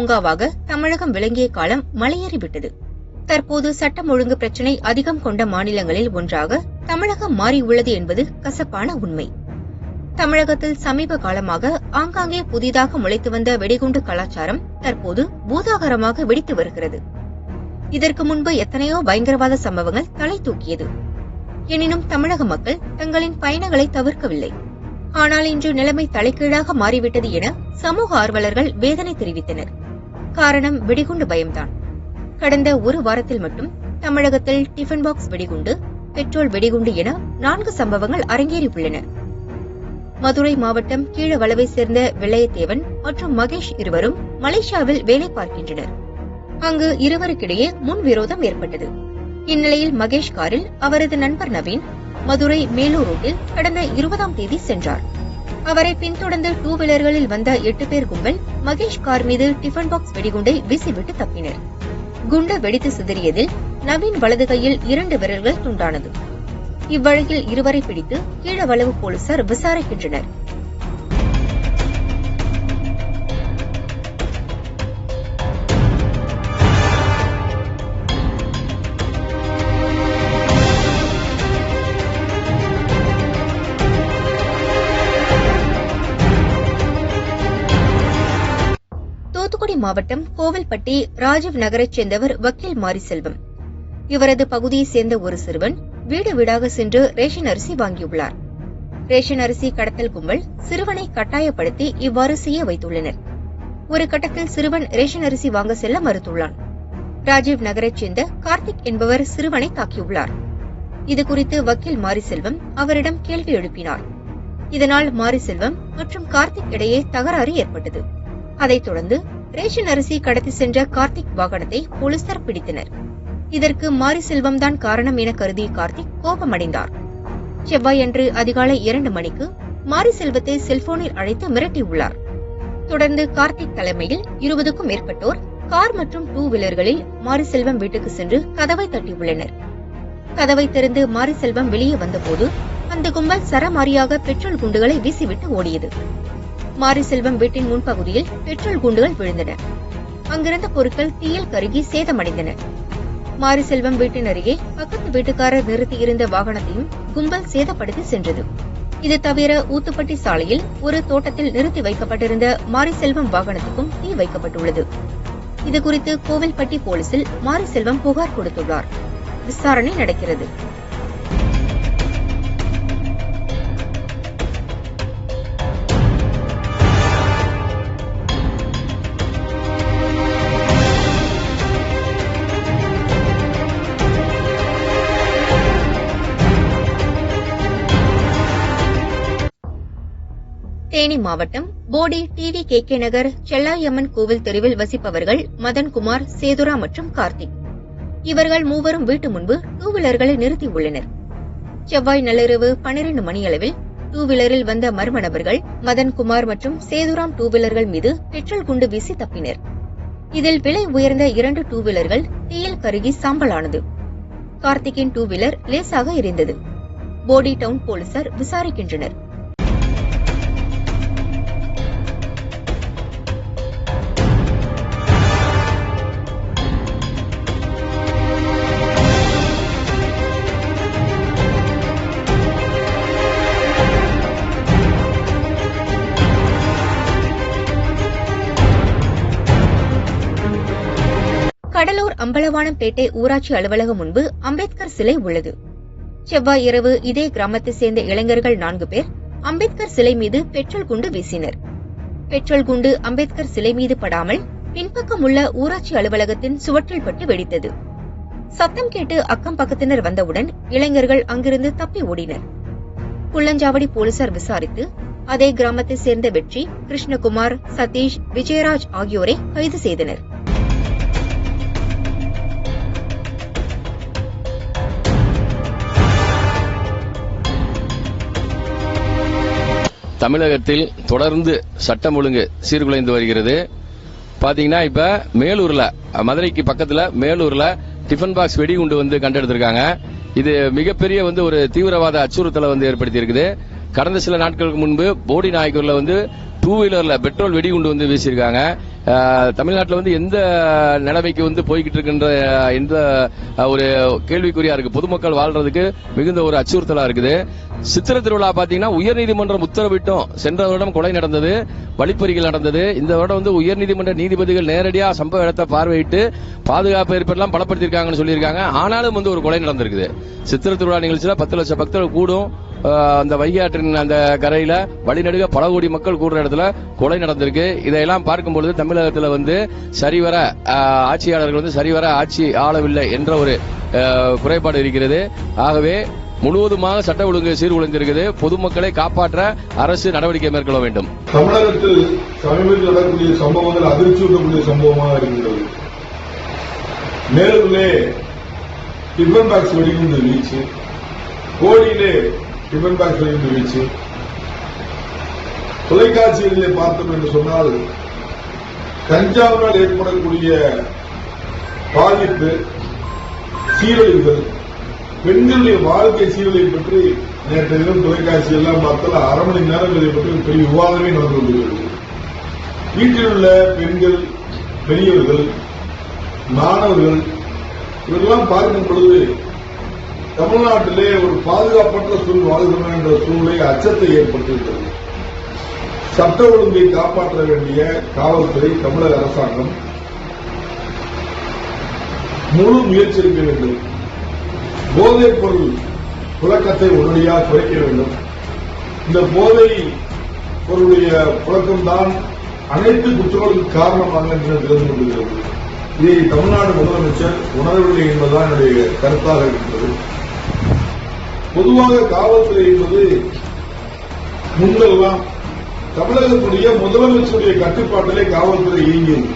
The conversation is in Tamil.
பூங்காவாக தமிழகம் விளங்கிய காலம் மலையேறிவிட்டது. தற்போது சட்டம் ஒழுங்கு பிரச்சினை அதிகம் கொண்ட மாநிலங்களில் ஒன்றாக தமிழகம் மாறியுள்ளது என்பது கசப்பான உண்மை. தமிழகத்தில் சமீப காலமாக ஆங்காங்கே புதிதாக முளைத்து வந்த வெடிகுண்டு கலாச்சாரம் தற்போது பூதாகரமாக வெடித்து வருகிறது. இதற்கு முன்பு எத்தனையோ பயங்கரவாத சம்பவங்கள் தலை தூக்கியது. எனினும் தமிழக மக்கள் தங்களின் பயணங்களை தவிர்க்கவில்லை. ஆனால் இன்று நிலைமை தலைகீழாக மாறிவிட்டது என சமூக ஆர்வலர்கள் வேதனை தெரிவித்தனர். காரணம் வெடிகுண்டு பயம்தான். கடந்த ஒரு வாரத்தில் மட்டும் தமிழகத்தில் டிஃபன் பாக்ஸ் வெடிகுண்டு பெட்ரோல் வெடிகுண்டு என நான்கு சம்பவங்கள் அரங்கேறியுள்ளன. மதுரை மாவட்டம் கீழவளவை சேர்ந்த வெள்ளையத்தேவன் மற்றும் மகேஷ் இருவரும் மலேசியாவில் வேலை பார்க்கின்றனர். அங்கு இருவருக்கிடையே முன்விரோதம் ஏற்பட்டது. இந்நிலையில் மகேஷ் காரில் அவரது நண்பர் நவீன் மதுரை மேலூர் ரோட்டில் கடந்த இருபதாம் தேதி சென்றார். அவரை பின்தொடர்ந்து டூ வீலர்களில் வந்த எட்டு பேர் கும்பல் மகேஷ் கார் மீது டிஃபன் பாக்ஸ் வெடிகுண்டை வீசிவிட்டு தப்பினர். குண்டு வெடித்து சிதறியதில் நவீன் வலது கையில் இரண்டு விரல்கள் துண்டானது. இவ்வழக்கில் இருவரை பிடித்து கீழவளவு போலீசார் விசாரிக்கின்றனர். மாவட்டம் கோவில்பட்டி ராஜீவ் நகரைச் சேர்ந்தவர் வக்கீல் மாரிசெல்வம். இவரது பகுதியைச் சேர்ந்த ஒரு சிறுவன் வீடு வீடாக சென்று ரேஷன் அரிசி வாங்கியுள்ளார். ரேஷன் அரிசி கடத்தல் கும்பல் சிறுவனை கட்டாயப்படுத்தி இவ்வாறு செய்ய வைத்துள்ளனர். ஒரு கட்டத்தில் சிறுவன் ரேஷன் அரிசி வாங்க செல்ல மறுத்துள்ளான். ராஜீவ் நகரைச் சேர்ந்த கார்த்திக் என்பவர் சிறுவனை தாக்கியுள்ளார். இதுகுறித்து வக்கீல் மாரிசெல்வம் அவரிடம் கேள்வி எழுப்பினார். இதனால் மாரிசெல்வம் மற்றும் கார்த்திக் இடையே தகராறு ஏற்பட்டது. அதைத் தொடர்ந்து ரேஷன் அரிசி கடத்தி சென்ற கார்த்திக் வாகனத்தை போலீசார் பிடித்தனர். இதற்கு மாரிசெல்வம் தான் காரணம் என கருதிய கார்த்திக் கோபமடைந்தார். செவ்வாயன்று அதிகாலை இரண்டு மணிக்கு மாரிசெல்வத்தை செல்போனில் அழைத்து மிரட்டியுள்ளார். தொடர்ந்து கார்த்திக் தலைமையில் இருபதுக்கும் மேற்பட்டோர் கார் மற்றும் டூ வீலர்களில் மாரிசெல்வம் வீட்டுக்கு சென்று கதவை தட்டியுள்ளனர். கதவை திறந்து மாரிசெல்வம் வெளியே வந்தபோது அந்த கும்பல் சரமாரியாக பெட்ரோல் குண்டுகளை வீசிவிட்டு ஓடியது. மாரிசெல்வம் வீட்டின் முன்பகுதியில் பெட்ரோல் குண்டுகள் விழுந்தன. அங்கிருந்த பொருட்கள் தீயில் கருகி சேதமடைந்தன. மாரிசெல்வம் வீட்டின் அருகே பக்கத்து வீட்டுக்காரர் நிறுத்தியிருந்த வாகனத்தையும் கும்பல் சேதப்படுத்தி சென்றது. இது தவிர ஊத்துப்பட்டி சாலையில் ஒரு தோட்டத்தில் நிறுத்தி வைக்கப்பட்டிருந்த மாரிசெல்வம் வாகனத்துக்கும் தீ வைக்கப்பட்டுள்ளது. இதுகுறித்து கோவில்பட்டி போலீசில் மாரிசெல்வம் புகார் கொடுத்துள்ளார். விசாரணை நடக்கிறது. தேனி மாவட்டம் Bodi TV K K Nagar Chellayamman கோவில் தெருவில் வசிப்பவர்கள் மதன்குமார் சேதுரா மற்றும் கார்த்திக். இவர்கள் மூவரும் வீட்டு முன்பு டூ வீலர்களை நிறுத்தியுள்ளனர் செவ்வாய் நள்ளிரவு பனிரெண்டு மணியளவில் டூ வீலரில் வந்த மர்ம நபர்கள் மதன்குமார் மற்றும் சேதுராம் டூ வீலர்கள் மீது பெட்ரோல் குண்டு வீசி தப்பினர். இதில் விலை உயர்ந்த இரண்டு டூ வீலர்கள் தீயில் கருகி சாம்பலானது. கார்த்திக்கின் டூ வீலர் லேசாக எரிந்தது. போடி டவுன் போலீசார் விசாரிக்கின்றனர். கடலூர் அம்பலவானம்பேட்டை ஊராட்சி அலுவலகம் முன்பு அம்பேத்கர் சிலை உள்ளது. செவ்வாய் இரவு இதே கிராமத்தை சேர்ந்த இளைஞர்கள் நான்கு பேர் அம்பேத்கர் சிலை மீது பெட்ரோல் குண்டு வீசினர். பெட்ரோல் குண்டு அம்பேத்கர் சிலை மீது படாமல் பின்பக்கம் உள்ள ஊராட்சி அலுவலகத்தின் சுவற்றில் பட்டு வெடித்தது. சத்தம் கேட்டு அக்கம் பக்கத்தினர் வந்தவுடன் இளைஞர்கள் அங்கிருந்து தப்பி ஓடினர். குள்ளஞ்சாவடி போலீசார் விசாரித்து அதே கிராமத்தை சேர்ந்த வெற்றி கிருஷ்ணகுமார் சதீஷ் விஜயராஜ் ஆகியோரை கைது செய்தனர். தமிழகத்தில் தொடர்ந்து சட்டம் ஒழுங்கு சீர்குலைந்து வருகிறது. பாத்தீங்கன்னா இப்ப மேலூர்ல மதுரைக்கு பக்கத்துல மேலூர்ல டிஃபன் பாக்ஸ் வெடிகுண்டு வந்து கண்டெடுத்திருக்காங்க. இது மிகப்பெரிய வந்து ஒரு தீவிரவாத அச்சுறுத்தலை வந்து ஏற்படுத்தி இருக்குது கடந்த சில நாட்களுக்கு முன்பு போடி நாயக்கூர்ல வந்து டூ வீலர்ல பெட்ரோல் வெடிகுண்டு வந்து வீசியிருக்காங்க. தமிழ்நாட்டில் வந்து எந்த நிலைமைக்கு வந்து போய்கிட்டு இருக்கின்ற எந்த ஒரு கேள்விக்குறியா இருக்கு. பொதுமக்கள் வாழ்றதுக்கு மிகுந்த ஒரு அச்சுறுத்தலா இருக்குது. சித்திர திருவிழா பாத்தீங்கன்னா உயர்நீதிமன்றம் உத்தரவிட்டும். சென்ற வருடம் கொலை நடந்தது வழிப்பறிகள் நடந்தது. இந்த வருடம் வந்து உயர்நீதிமன்ற நீதிபதிகள் நேரடியாக சம்பவ இடத்தை பார்வையிட்டு பாதுகாப்பு ஏற்பாடுலாம் பலப்படுத்தியிருக்காங்கன்னு சொல்லியிருக்காங்க. ஆனாலும் வந்து ஒரு கொலை நடந்திருக்குது. சித்திர திருவிழா நிகழ்ச்சியில் பத்து லட்சம் பக்தர்கள் கூடும். அந்த வைகாற்றின் அந்த கரையில வழிநடுக பல கோடி மக்கள் கூடுற இடத்துல கொலை நடந்திருக்கு. இதையெல்லாம் பார்க்கும் பொழுது தமிழகத்துல வந்து சரிவர ஆட்சியாளர்கள் வந்து சரிவர ஆட்சி ஆளவில்லை என்ற ஒரு குறைபாடு இருக்கிறது. ஆகவே முழுவதுமாக சட்ட ஒழுங்கு சீர்குலைந்திருக்குது பொதுமக்களை காப்பாற்ற அரசு நடவடிக்கை மேற்கொள்ள வேண்டும். தமிழகத்தில் சமீபத்தில் நடக்கக்கூடிய சம்பவங்கள் அதிர்ச்சியூட்டக்கூடிய சம்பவமாக இருக்கிறது மேலூரிலே டிஃபன் பாக்ஸ் வெடிகுண்டு வீச்சு. கோடியிலே டிஃபன் பாக்ஸ் வீச்சு தொலைக்காட்சிகளிலே பார்த்தோம் என்று சொன்னால் கஞ்சாவினால் ஏற்படக்கூடிய பாதிப்பு சீரழிவுகள் பெண்களுடைய வாழ்க்கை சீரழிவை பற்றி நேற்று தினம் தொலைக்காட்சி எல்லாம் பார்த்தால் அரை மணி நேரம் இதை பற்றி பெரிய விவாதமே நடந்து கொண்டிருக்கிறது. வீட்டில் உள்ள பெண்கள் பெரியவர்கள் மாணவர்கள் இவரெல்லாம் பார்க்கும் பொழுது தமிழ்நாட்டிலே ஒரு பாதுகாப்பற்ற சூழ் வாழ்கிறோம் என்ற சூழலை அச்சத்தை ஏற்படுத்தியிருக்கிறது. சட்ட ஒழுங்கை காப்பாற்ற வேண்டிய காவல்துறை தமிழக அரசாங்கம் முழு முயற்சி எடுக்க வேண்டும். போதைப் பொருள் புழக்கத்தை உடனடியாக குறைக்க வேண்டும். இந்த போதை பொருளுடைய புழக்கம்தான் அனைத்து குற்றங்களுக்கு காரணமாக என்று தெரிந்து கொள்கிறது இதை தமிழ்நாடு முதலமைச்சர் உணரவில்லை என்பதுதான் என்னுடைய கருத்தாக இருக்கிறது. பொதுவாக காவல்துறை என்பது முன்னெல்லாம் தமிழகத்துடைய முதலமைச்சருடைய கட்டுப்பாட்டிலே காவல்துறை இயங்கியது.